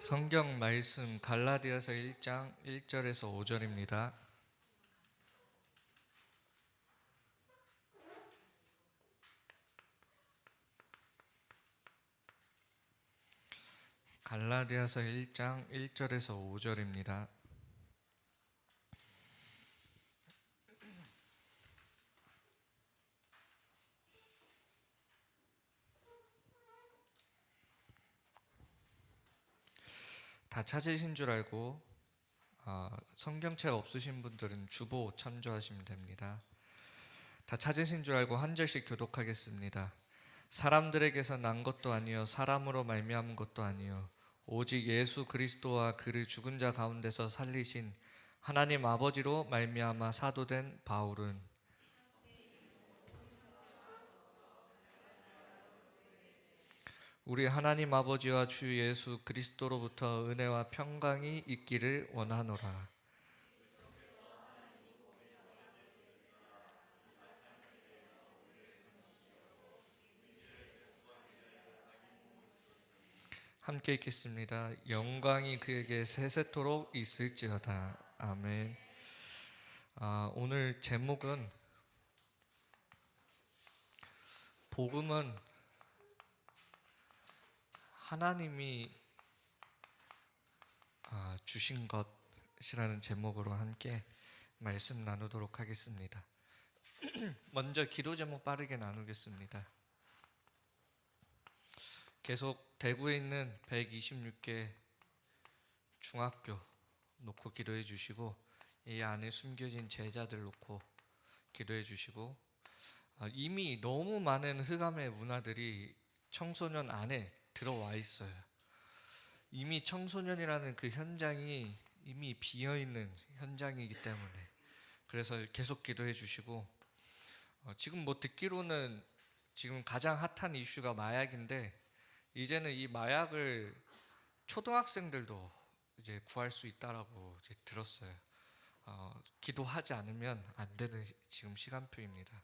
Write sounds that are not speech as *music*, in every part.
성경 말씀 갈라디아서 1장 1절에서 5절입니다. 갈라디아서 1장 1절에서 5절입니다. 다 찾으신 줄 알고 어, 성경책 없으신 분들은 주보 참조하시면 됩니다. 다 찾으신 줄 알고 한 절씩 교독하겠습니다. 사람들에게서 난 것도 아니요 사람으로 말미암은 것도 아니요 오직 예수 그리스도와 그를 죽은 자 가운데서 살리신 하나님 아버지로 말미암아 사도된 바울은 우리 하나님 아버지와 주 예수 그리스도로부터 은혜와 평강이 있기를 원하노라. 함께 읽겠습니다. 영광이 그에게 세세토록 있을지어다. 아멘. 아, 오늘 제목은 복음은 하나님이 아, 주신 것이라는 제목으로 함께 말씀 나누도록 하겠습니다. *clears throat* 먼저 기도 제목 빠르게 나누겠습니다. 계속 대구에 있는 126개 중학교 놓고 기도해 주시고 이 안에 숨겨진 제자들 놓고 기도해 주시고 아, 이미 너무 많은 흑암의 문화들이 청소년 안에 들어와 있어요. 이미 청소년이라는 그 현장이 이미 비어 있는 현장이기 때문에 그래서 계속 기도해 주시고 어, 지금 뭐 듣기로는 지금 가장 핫한 이슈가 마약인데 이제는 이 마약을 초등학생들도 이제 구할 수 있다라고 이제 들었어요. 어, 기도하지 않으면 안 되는 지금 시간표입니다.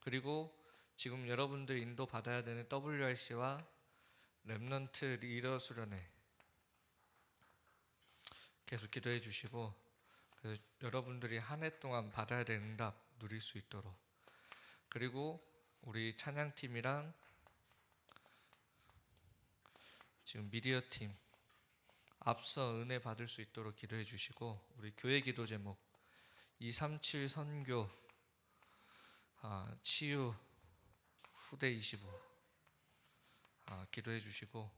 그리고 지금 여러분들 인도 받아야 되는 WRC와 렘넌트 리더 수련회. 계속 기도해 주시고 그래서 여러분들이 한 해 동안 받아야 될 응답 누릴 수 있도록. 그리고 우리 찬양팀이랑 지금 미디어 팀 앞서 은혜 받을 수 있도록 기도해 주시고 우리 교회 기도 제목 237 선교 아, 치유 후대 25 아, 기도해 주시고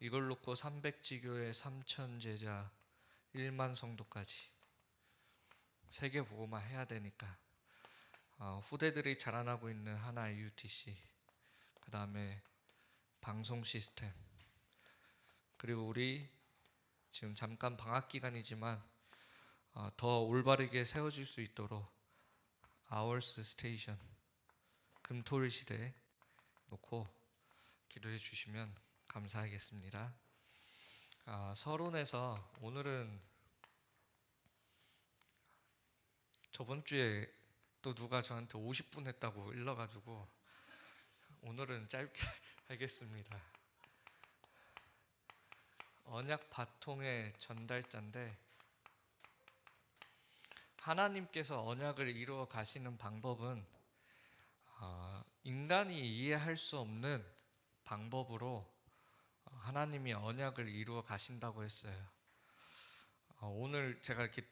이걸 놓고 300지교의 3천 제자 1만 성도까지 세계 보고만 해야 되니까 아, 후대들이 자라나고 있는 하나 UTC 그 다음에 방송 시스템 그리고 우리 지금 잠깐 방학 기간이지만 어, 더 올바르게 세워질 수 있도록 아월스 스테이션 금토일 시대 놓고 기도해 주시면 감사하겠습니다. 아, 서론에서 오늘은 저번 주에 또 누가 저한테 50분 했다고 일러가지고 오늘은 짧게 *laughs* 하겠습니다. 언약 바통의 전달자인데 하나님께서 언약을 이루어 가시는 방법은 어, 인간이 이해할 수 없는 방법으로 하나님이 언약을 이루어 가신다고 했어요. 어, 오늘 제가 이렇게,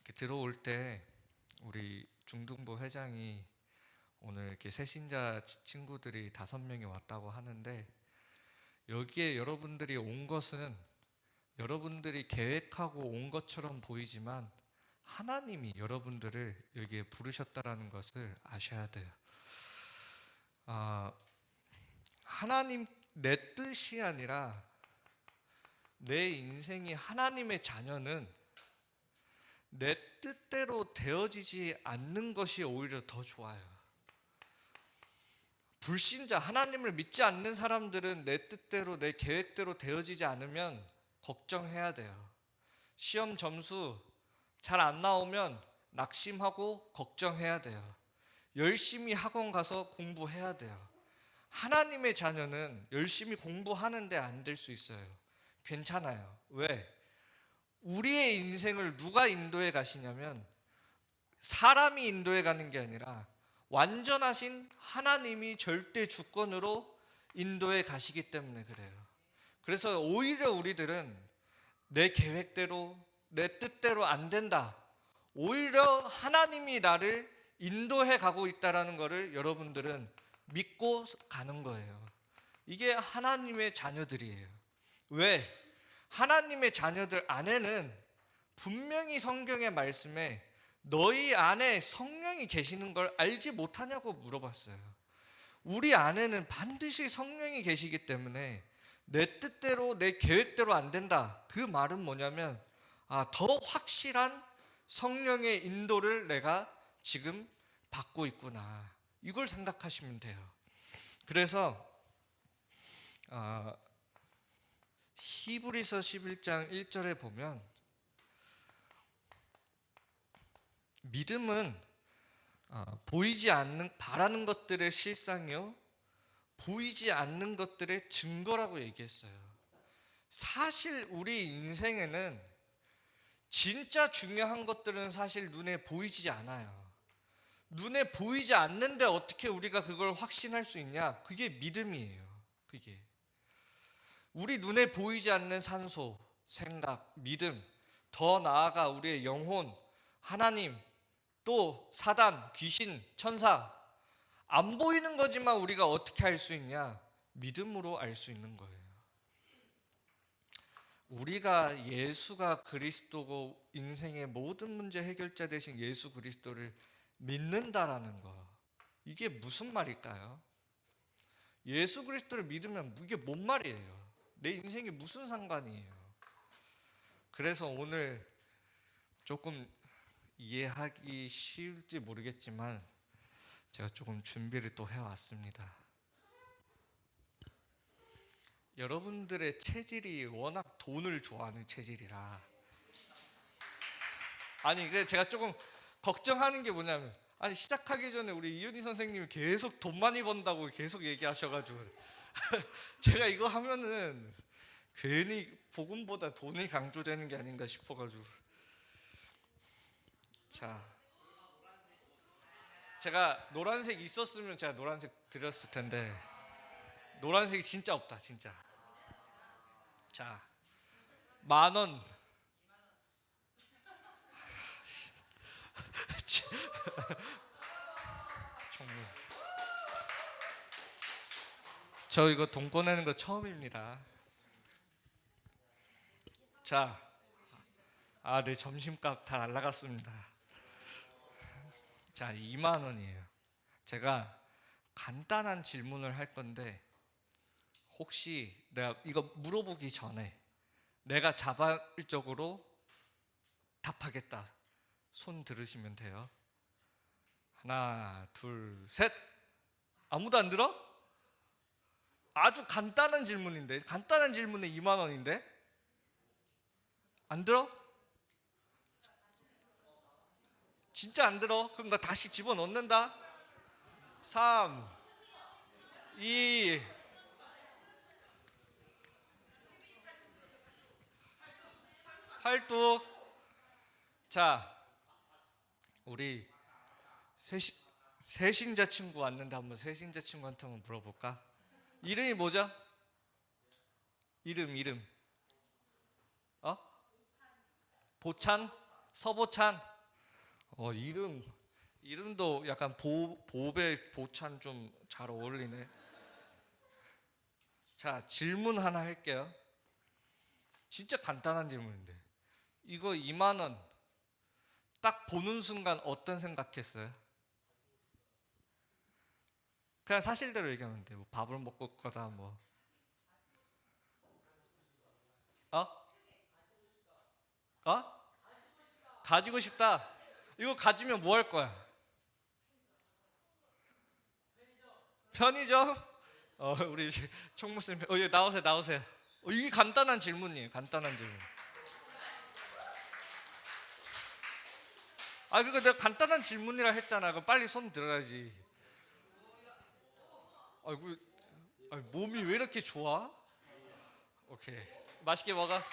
이렇게 들어올 때 우리 중등부 회장이 오늘 이렇게 새신자 친구들이 다섯 명이 왔다고 하는데 여기에 여러분들이 온 것은 여러분들이 계획하고 온 것처럼 보이지만 하나님이 여러분들을 여기에 부르셨다라는 것을 아셔야 돼요. 아, 하나님 내 뜻이 아니라 내 인생이 하나님의 자녀는 내 뜻대로 되어지지 않는 것이 오히려 더 좋아요. 불신자, 하나님을 믿지 않는 사람들은 내 뜻대로, 내 계획대로 되어지지 않으면 걱정해야 돼요. 시험 점수 잘 안 나오면 낙심하고 걱정해야 돼요. 열심히 학원 가서 공부해야 돼요. 하나님의 자녀는 열심히 공부하는데 안 될 수 있어요. 괜찮아요. 왜? 우리의 인생을 누가 인도해 가시냐면 사람이 인도해 가는 게 아니라 완전하신 하나님이 절대 주권으로 인도해 가시기 때문에 그래요. 그래서 오히려 우리들은 내 계획대로 내 뜻대로 안 된다. 오히려 하나님이 나를 인도해 가고 있다라는 것을 여러분들은 믿고 가는 거예요. 이게 하나님의 자녀들이에요. 왜? 하나님의 자녀들 안에는 분명히 성경의 말씀에 너희 안에 성령이 계시는 걸 알지 못하냐고 물어봤어요. 우리 안에는 반드시 성령이 계시기 때문에 내 뜻대로 내 계획대로 안 된다. 그 말은 뭐냐면 아, 더 확실한 성령의 인도를 내가 지금 받고 있구나. 이걸 생각하시면 돼요. 그래서 아, 히브리서 11장 1절에 보면 믿음은 어, 보이지 않는 바라는 것들의 실상이요 보이지 않는 것들의 증거라고 얘기했어요. 사실 우리 인생에는 진짜 중요한 것들은 사실 눈에 보이지 않아요. 눈에 보이지 않는데 어떻게 우리가 그걸 확신할 수 있냐? 그게 믿음이에요. 그게 우리 눈에 보이지 않는 산소, 생각, 믿음, 더 나아가 우리의 영혼, 하나님, 또 사단, 귀신, 천사 안 보이는 거지만 우리가 어떻게 알 수 있냐? 믿음으로 알 수 있는 거예요. 우리가 예수가 그리스도고 인생의 모든 문제 해결자 되신 예수 그리스도를 믿는다라는 거. 이게 무슨 말일까요? 예수 그리스도를 믿으면 이게 뭔 말이에요? 내 인생이 무슨 상관이에요? 그래서 오늘 조금 이해하기 쉬울지 모르겠지만 제가 조금 준비를 또 해왔습니다. 여러분들의 체질이 워낙 돈을 좋아하는 체질이라 아니 그 제가 조금 걱정하는 게 뭐냐면 아니 시작하기 전에 우리 이윤희 선생님이 계속 돈 많이 번다고 계속 얘기하셔가지고. *laughs* 제가 이거 하면은 괜히 복음보다 돈이 강조되는 게 아닌가 싶어가지고. 자. 제가 노란색 있었으면 제가 노란색 드렸을 텐데. 노란색이 진짜 없다 진짜. 자. 만원 정말 *laughs* 저 이거 돈 꺼내는 거 처음입니다 자, 아, 내 점심값 다 날라갔습니다. 자, 2만 원이에요. 제가 간단한 질문을 할 건데 혹시 내가 이거 물어보기 전에 내가 자발적으로 답하겠다. 손 들으시면 돼요. 하나, 둘, 셋. 아무도 안 들어? 아주 간단한 질문인데 간단한 질문에 2만 원인데 안 들어? 진짜 안 들어? 그럼 나 다시 집어 넣는다. 3 2 팔뚝 자 우리 세신, 세신자 친구 왔는데 한번 세신자 친구한테 한번 물어볼까? 이름이 뭐죠? 이름 이름 어? 보찬, 서보찬. 어 이름 이름도 약간 보 보배 보찬 좀 잘 어울리네. 자 질문 하나 할게요. 진짜 간단한 질문인데 이거 2만 원 딱 보는 순간 어떤 생각했어요? 그냥 사실대로 얘기하면 돼. 뭐 밥을 먹고 거다 뭐. 어? 어? 가지고 싶다. 이거 가지면 뭐 할 거야? 편의점? 어, 우리 *laughs* 총무쌤, 어, 예, 나오세요, 나오세요. 어, 이게 간단한 질문이에요, 간단한 질문. 아, 그거 내가 간단한 질문이라 했잖아. 그 빨리 손 들어야지. 아이고, 아니, 몸이 왜 이렇게 좋아? 오케이. 맛있게 먹어. *laughs*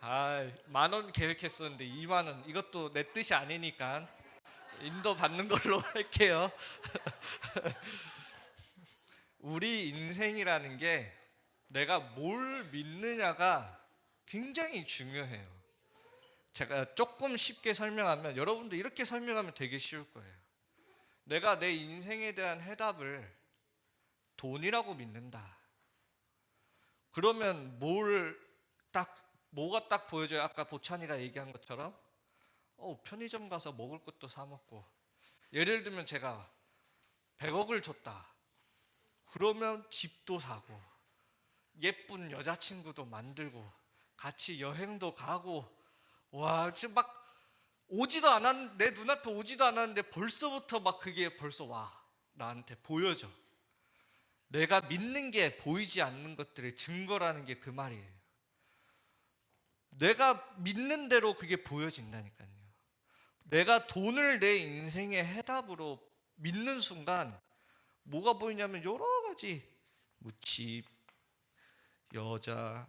아, 만 원 계획했었는데 2만 원. 이것도 내 뜻이 아니니까 인도 받는 걸로 *laughs* 할게요. *laughs* 우리 인생이라는 게 내가 뭘 믿느냐가 굉장히 중요해요. 제가 조금 쉽게 설명하면 여러분도 이렇게 설명하면 되게 쉬울 거예요. 내가 내 인생에 대한 해답을 돈이라고 믿는다. 그러면 뭘 딱 뭐가 딱 보여줘요? 아까 보찬이가 얘기한 것처럼 어, 편의점 가서 먹을 것도 사 먹고 예를 들면 제가 100억을 줬다. 그러면 집도 사고 예쁜 여자친구도 만들고 같이 여행도 가고 와 지금 막 오지도 않았 내 눈앞에 오지도 않았는데 벌써부터 막 그게 벌써 와 나한테 보여져. 내가 믿는 게 보이지 않는 것들의 증거라는 게 그 말이에요. 내가 믿는 대로 그게 보여진다니까요. 내가 돈을 내 인생의 해답으로 믿는 순간 뭐가 보이냐면 여러 가지 뭐 집, 여자,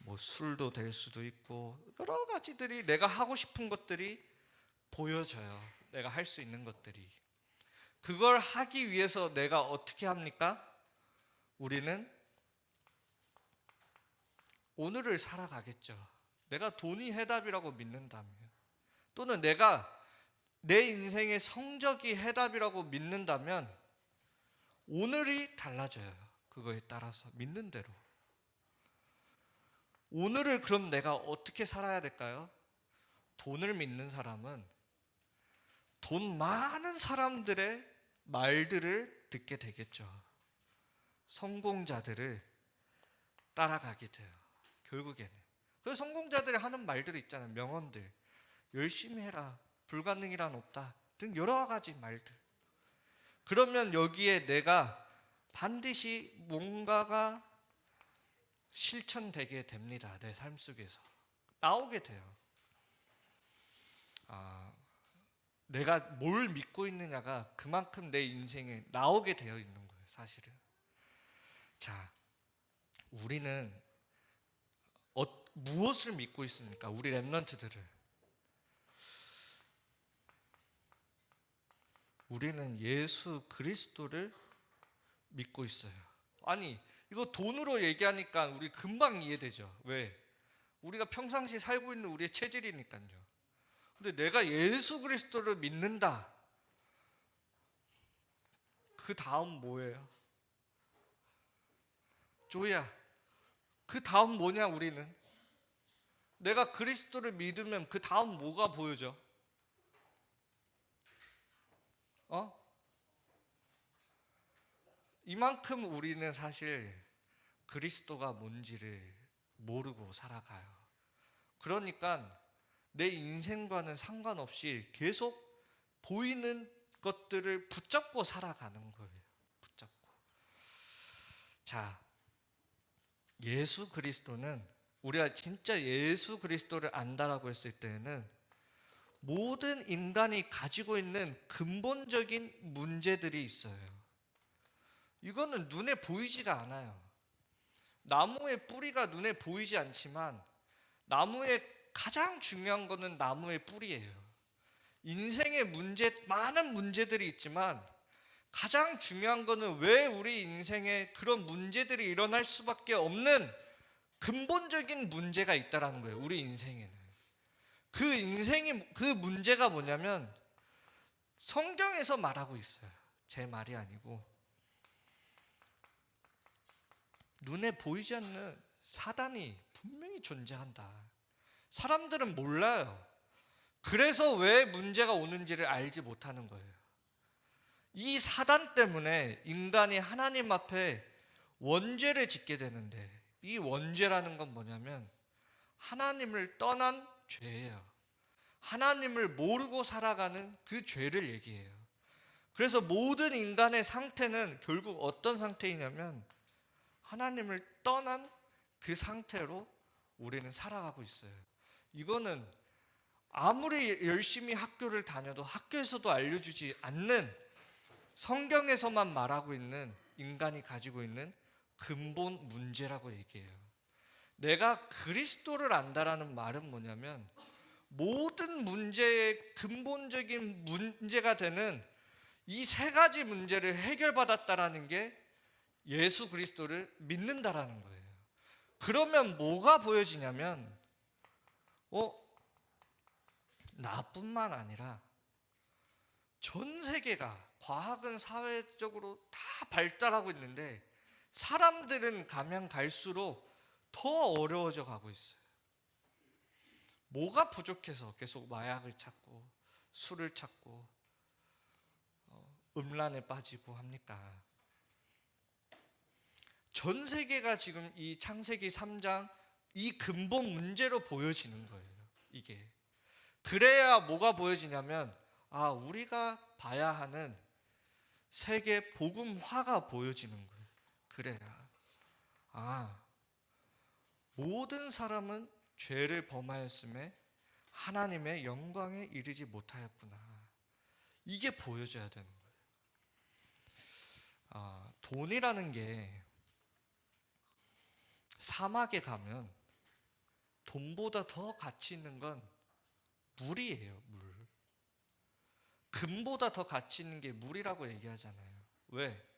뭐 술도 될 수도 있고 여러 가지들이 내가 하고 싶은 것들이 보여져요. 내가 할 수 있는 것들이. 그걸 하기 위해서 내가 어떻게 합니까? 우리는 오늘을 살아가겠죠. 내가 돈이 해답이라고 믿는다면 또는 내가 내 인생의 성적이 해답이라고 믿는다면 오늘이 달라져요. 그거에 따라서 믿는 대로. 오늘을 그럼 내가 어떻게 살아야 될까요? 돈을 믿는 사람은 돈 많은 사람들의 말들을 듣게 되겠죠. 성공자들을 따라가게 돼요. 결국에는. 그 성공자들이 하는 말들이 있잖아요. 명언들. 열심히 해라. 불가능이란 없다. 등 여러 가지 말들. 그러면 여기에 내가 반드시 뭔가가 실천되게 됩니다. 내 삶 속에서 나오게 돼요. 아, 내가 뭘 믿고 있느냐가 그만큼 내 인생에 나오게 되어 있는 거예요. 사실은. 자, 우리는 어, 무엇을 믿고 있습니까? 우리 랩런트들을. 우리는 예수 그리스도를 믿고 있어요. 아니, 이거 돈으로 얘기하니까 우리 금방 이해되죠. 왜? 우리가 평상시 살고 있는 우리의 체질이니까요. 근데 내가 예수 그리스도를 믿는다. 그 다음 뭐예요? 조야. 그 다음 뭐냐 우리는? 내가 그리스도를 믿으면 그 다음 뭐가 보여져? 어? 이만큼 우리는 사실 그리스도가 뭔지를 모르고 살아가요. 그러니까 내 인생과는 상관없이 계속 보이는 것들을 붙잡고 살아가는 거예요. 붙잡고. 자, 예수 그리스도는 우리가 진짜 예수 그리스도를 안다라고 했을 때는 모든 인간이 가지고 있는 근본적인 문제들이 있어요. 이거는 눈에 보이지가 않아요. 나무의 뿌리가 눈에 보이지 않지만 나무의 가장 중요한 거는 나무의 뿌리예요. 인생의 문제 많은 문제들이 있지만 가장 중요한 거는 왜 우리 인생에 그런 문제들이 일어날 수밖에 없는 근본적인 문제가 있다라는 거예요. 우리 인생에는. 그 인생이 그 문제가 뭐냐면 성경에서 말하고 있어요. 제 말이 아니고 눈에 보이지 않는 사단이 분명히 존재한다. 사람들은 몰라요. 그래서 왜 문제가 오는지를 알지 못하는 거예요. 이 사단 때문에 인간이 하나님 앞에 원죄를 짓게 되는데 이 원죄라는 건 뭐냐면 하나님을 떠난 죄예요. 하나님을 모르고 살아가는 그 죄를 얘기해요. 그래서 모든 인간의 상태는 결국 어떤 상태이냐면 하나님을 떠난 그 상태로 우리는 살아가고 있어요. 이거는 아무리 열심히 학교를 다녀도 학교에서도 알려주지 않는 성경에서만 말하고 있는 인간이 가지고 있는 근본 문제라고 얘기해요. 내가 그리스도를 안다라는 말은 뭐냐면 모든 문제의 근본적인 문제가 되는 이 세 가지 문제를 해결받았다라는 게 예수 그리스도를 믿는다라는 거예요. 그러면 뭐가 보여지냐면 어 나뿐만 아니라 전 세계가 과학은 사회적으로 다 발달하고 있는데 사람들은 가면 갈수록 더 어려워져 가고 있어요. 뭐가 부족해서 계속 마약을 찾고 술을 찾고 어, 음란에 빠지고 합니까? 전 세계가 지금 이 창세기 3장 이 근본 문제로 보여지는 거예요. 이게 그래야 뭐가 보여지냐면 아 우리가 봐야 하는 세계 복음화가 보여지는 거예요. 그래야 아 모든 사람은 죄를 범하였음에 하나님의 영광에 이르지 못하였구나. 이게 보여져야 되는 거예요. 아, 돈이라는 게 사막에 가면 돈보다 더 가치 있는 건 물이에요, 물. 금보다 더 가치 있는 게 물이라고 얘기하잖아요. 왜?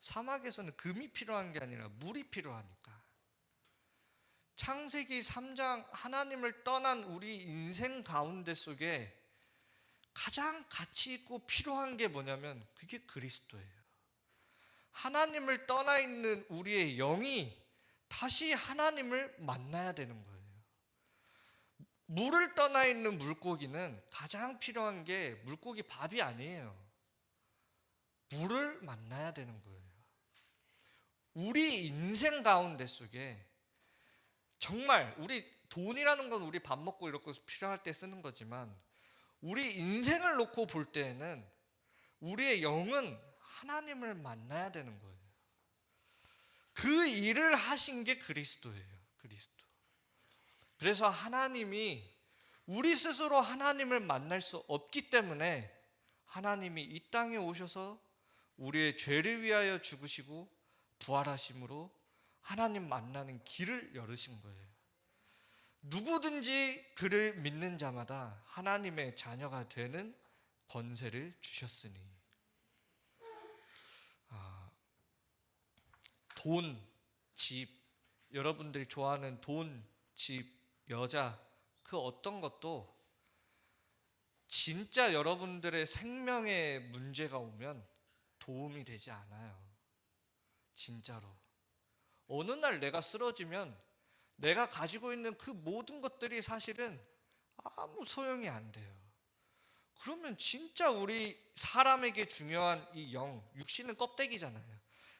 사막에서는 금이 필요한 게 아니라 물이 필요하니까. 창세기 3장 하나님을 떠난 우리 인생 가운데 속에 가장 가치 있고 필요한 게 뭐냐면 그게 그리스도예요. 하나님을 떠나 있는 우리의 영이 다시 하나님을 만나야 되는 거예요. 물을 떠나 있는 물고기는 가장 필요한 게 물고기 밥이 아니에요. 물을 만나야 되는 거예요. 우리 인생 가운데 속에 정말 우리 돈이라는 건 우리 밥 먹고 이렇게 필요할 때 쓰는 거지만 우리 인생을 놓고 볼 때에는 우리의 영은 하나님을 만나야 되는 거예요. 그 일을 하신 게 그리스도예요. 그리스도. 그래서 하나님이 우리 스스로 하나님을 만날 수 없기 때문에 하나님이 이 땅에 오셔서 우리의 죄를 위하여 죽으시고 부활하심으로 하나님 만나는 길을 열으신 거예요. 누구든지 그를 믿는 자마다 하나님의 자녀가 되는 권세를 주셨으니 돈, 집, 여러분들이 좋아하는 돈, 집, 여자 그 어떤 것도 진짜 여러분들의 생명에 문제가 오면 도움이 되지 않아요. 진짜로. 어느 날 내가 쓰러지면 내가 가지고 있는 그 모든 것들이 사실은 아무 소용이 안 돼요. 그러면 진짜 우리 사람에게 중요한 이 영, 육신은 껍데기잖아요.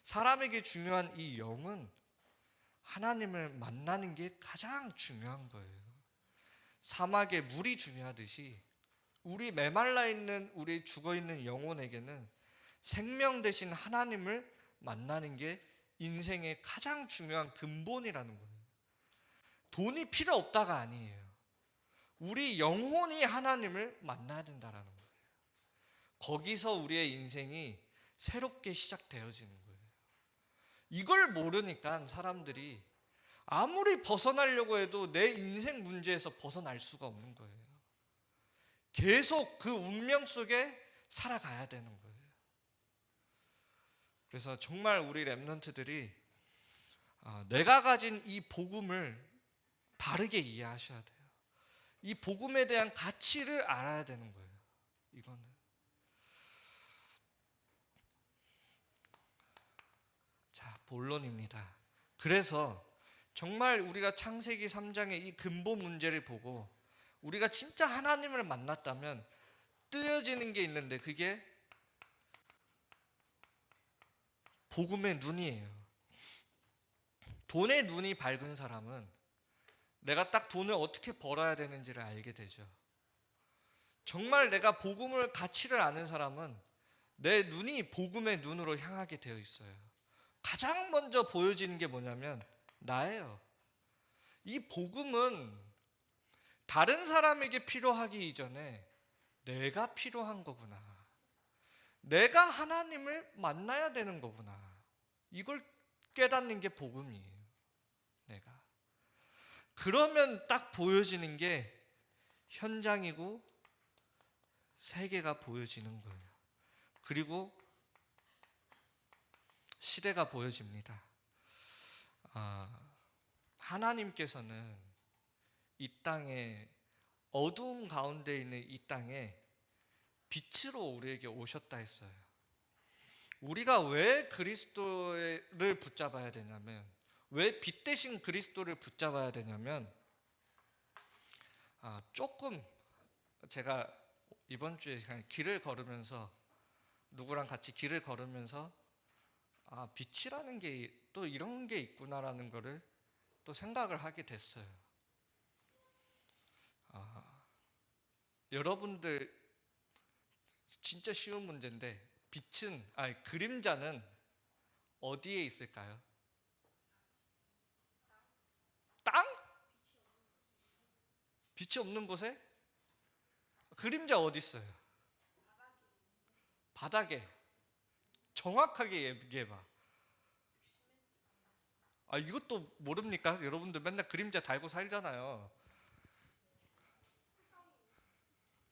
사람에게 중요한 이 영은 하나님을 만나는 게 가장 중요한 거예요. 사막에 물이 중요하듯이 우리 메말라 있는 우리 죽어 있는 영혼에게는 생명 대신 하나님을 만나는 게 인생의 가장 중요한 근본이라는 거예요. 돈이 필요 없다가 아니에요. 우리 영혼이 하나님을 만나야 된다라는 거예요. 거기서 우리의 인생이 새롭게 시작되어지는 거예요. 이걸 모르니까 사람들이 아무리 벗어나려고 해도 내 인생 문제에서 벗어날 수가 없는 거예요. 계속 그 운명 속에 살아가야 되는 거예요. 그래서 정말 우리 랩런트들이 아, 내가 가진 이 복음을 바르게 이해하셔야 돼요. 이 복음에 대한 가치를 알아야 되는 거예요. 이거는 자 본론입니다. 그래서 정말 우리가 창세기 3장의 이 근본 문제를 보고 우리가 진짜 하나님을 만났다면 뜨여지는 게 있는데 그게 복음의 눈이에요. 돈의 눈이 밝은 사람은 내가 딱 돈을 어떻게 벌어야 되는지를 알게 되죠. 정말 내가 복음을 가치를 아는 사람은 내 눈이 복음의 눈으로 향하게 되어 있어요. 가장 먼저 보여지는 게 뭐냐면 나예요. 이 복음은 다른 사람에게 필요하기 이전에 내가 필요한 거구나. 내가 하나님을 만나야 되는 거구나. 이걸 깨닫는 게 복음이에요. 내가. 그러면 딱 보여지는 게 현장이고 세계가 보여지는 거예요. 그리고 시대가 보여집니다. 아, 하나님께서는 이 땅에 어두움 가운데 있는 이 땅에 빛으로 우리에게 오셨다 했어요. 우리가 왜 그리스도를 붙잡아야 되냐면 왜 빛 대신 그리스도를 붙잡아야 되냐면 아, 조금 제가 이번 주에 그냥 길을 걸으면서 누구랑 같이 길을 걸으면서 아 빛이라는 게 또 이런 게 있구나라는 거를 또 생각을 하게 됐어요. 아, 여러분들 진짜 쉬운 문제인데 빛은 아니 그림자는 어디에 있을까요? 땅? 빛이 없는 곳에? 그림자 어디 있어요? 바닥에. 정확하게 얘기해봐. 아 이것도 모릅니까? 여러분들 맨날 그림자 달고 살잖아요.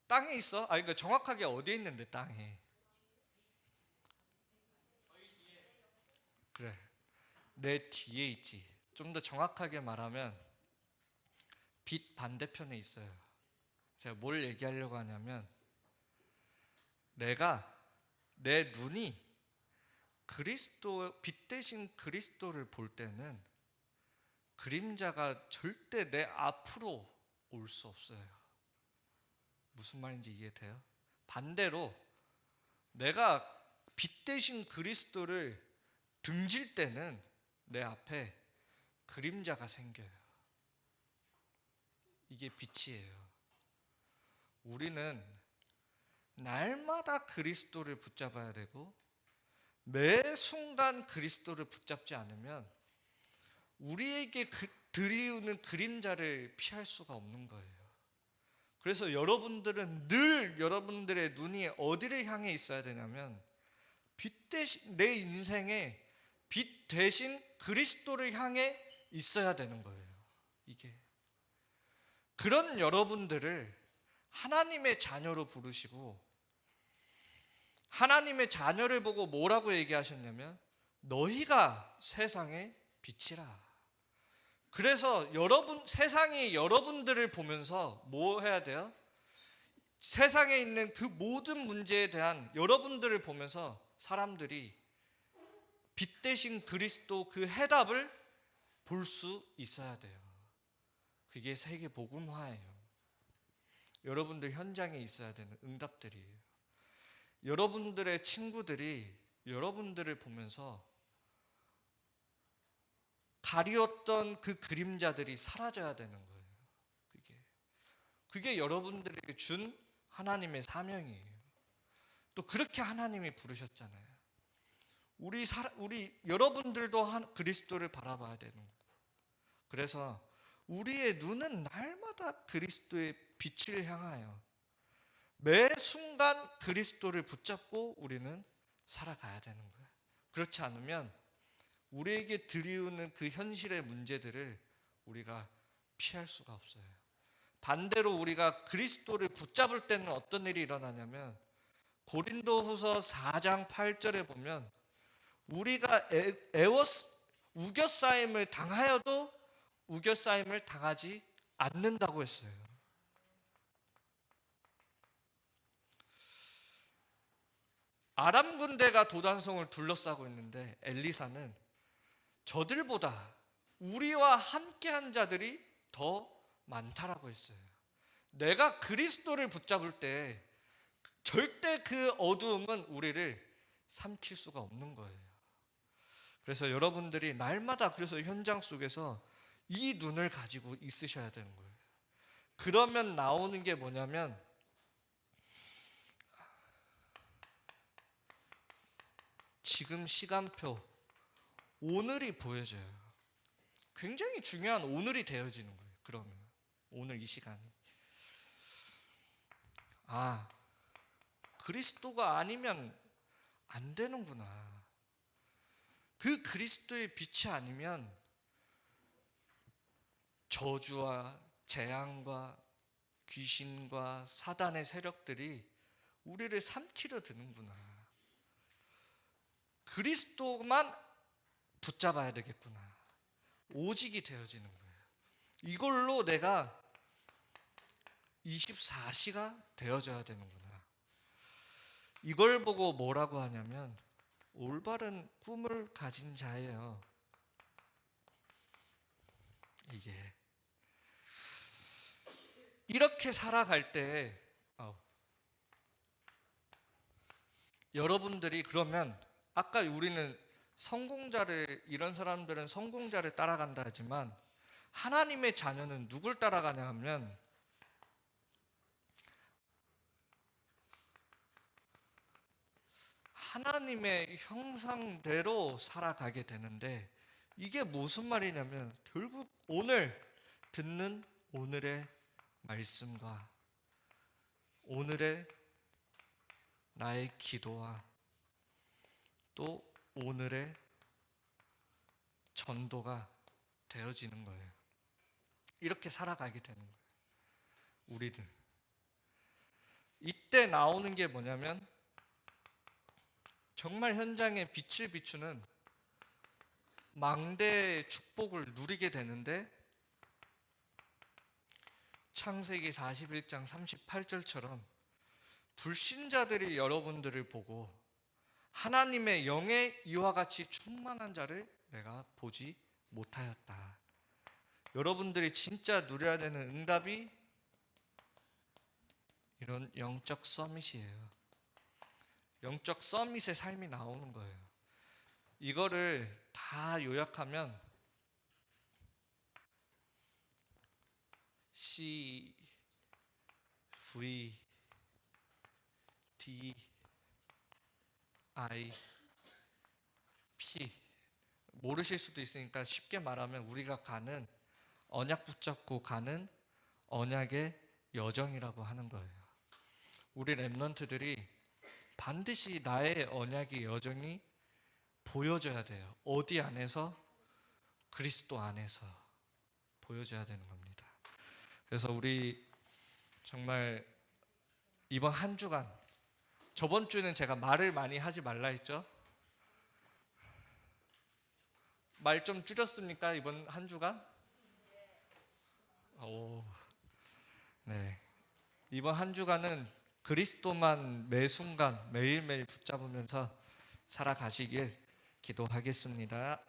땅에 있어? 아 그러니까 정확하게 어디에 있는데 땅에? 그래. 내 뒤에 있지. 좀 더 정확하게 말하면 빛 반대편에 있어요. 제가 뭘 얘기하려고 하냐면 내가 내 눈이 그리스도 빛 대신 그리스도를 볼 때는 그림자가 절대 내 앞으로 올 수 없어요. 무슨 말인지 이해돼요? 반대로 내가 빛 대신 그리스도를 등질 때는 내 앞에 그림자가 생겨요. 이게 빛이에요. 우리는 날마다 그리스도를 붙잡아야 되고 매 순간 그리스도를 붙잡지 않으면 우리에게 그, 들이우는 그림자를 피할 수가 없는 거예요. 그래서 여러분들은 늘 여러분들의 눈이 어디를 향해 있어야 되냐면 빛 대신 내 인생에 빛 대신 그리스도를 향해 있어야 되는 거예요. 이게 그런 여러분들을 하나님의 자녀로 부르시고 하나님의 자녀를 보고 뭐라고 얘기하셨냐면 너희가 세상의 빛이라. 그래서 여러분 세상이 여러분들을 보면서 뭐 해야 돼요? 세상에 있는 그 모든 문제에 대한 여러분들을 보면서 사람들이 빛 대신 그리스도 그 해답을 볼 수 있어야 돼요. 그게 세계 복음화예요. 여러분들 현장에 있어야 되는 응답들이에요. 여러분들의 친구들이 여러분들을 보면서 가리웠던 그 그림자들이 사라져야 되는 거예요. 그게 그게 여러분들에게 준 하나님의 사명이에요. 또 그렇게 하나님이 부르셨잖아요. 우리 사, 우리 여러분들도 한, 그리스도를 바라봐야 되는 거고. 그래서 우리의 눈은 날마다 그리스도의 빛을 향하여 매 순간 그리스도를 붙잡고 우리는 살아가야 되는 거예요. 그렇지 않으면 우리에게 들이우는 그 현실의 문제들을 우리가 피할 수가 없어요. 반대로 우리가 그리스도를 붙잡을 때는 어떤 일이 일어나냐면 고린도 후서 4장 8절에 보면 우리가 애, 애워 우겨싸임을 당하여도 우겨싸임을 당하지 않는다고 했어요. 아람 군대가 도단성을 둘러싸고 있는데 엘리사는 저들보다 우리와 함께한 자들이 더 많다라고 했어요. 내가 그리스도를 붙잡을 때 절대 그 어두움은 우리를 삼킬 수가 없는 거예요. 그래서 여러분들이 날마다 그래서 현장 속에서 이 눈을 가지고 있으셔야 되는 거예요. 그러면 나오는 게 뭐냐면 지금 시간표 오늘이 보여져요. 굉장히 중요한 오늘이 되어지는 거예요. 그러면 오늘 이 시간이 아 그리스도가 아니면 안 되는구나. 그 그리스도의 빛이 아니면 저주와 재앙과 귀신과 사단의 세력들이 우리를 삼키려 드는구나. 그리스도만 붙잡아야 되겠구나. 오직이 되어지는 거예요. 이걸로 내가 24시가 되어져야 되는구나. 이걸 보고 뭐라고 하냐면 올바른 꿈을 가진 자예요. 이게 이렇게 살아갈 때 아우. 여러분들이 그러면 아까 우리는 성공자를 이런 사람들은 성공자를 따라간다 하지만 하나님의 자녀는 누굴 따라가냐 하면 하나님의 형상대로 살아가게 되는데 이게 무슨 말이냐면 결국 오늘 듣는 오늘의 말씀과 오늘의 나의 기도와 또 오늘의 전도가 되어지는 거예요. 이렇게 살아가게 되는 거예요. 우리들. 이때 나오는 게 뭐냐면 정말 현장에 빛을 비추는 망대의 축복을 누리게 되는데 창세기 41장 38절처럼 불신자들이 여러분들을 보고 하나님의 영의 이와 같이 충만한 자를 내가 보지 못하였다. 여러분들이 진짜 누려야 되는 응답이 이런 영적 서밋이에요. 영적 서밋의 삶이 나오는 거예요. 이거를 다 요약하면 C V D I P 모르실 수도 있으니까 쉽게 말하면 우리가 가는 언약 붙잡고 가는 언약의 여정이라고 하는 거예요. 우리 랩런트들이 반드시 나의 언약의 여정이 보여져야 돼요. 어디 안에서? 그리스도 안에서 보여져야 되는 겁니다. 그래서 우리 정말 이번 한 주간 저번 주는 제가 말을 많이 하지 말라 했죠. 말 좀 줄였습니까 이번 한 주간? 오, 네. 이번 한 주간은 그리스도만 매 순간 매일매일 붙잡으면서 살아가시길 기도하겠습니다.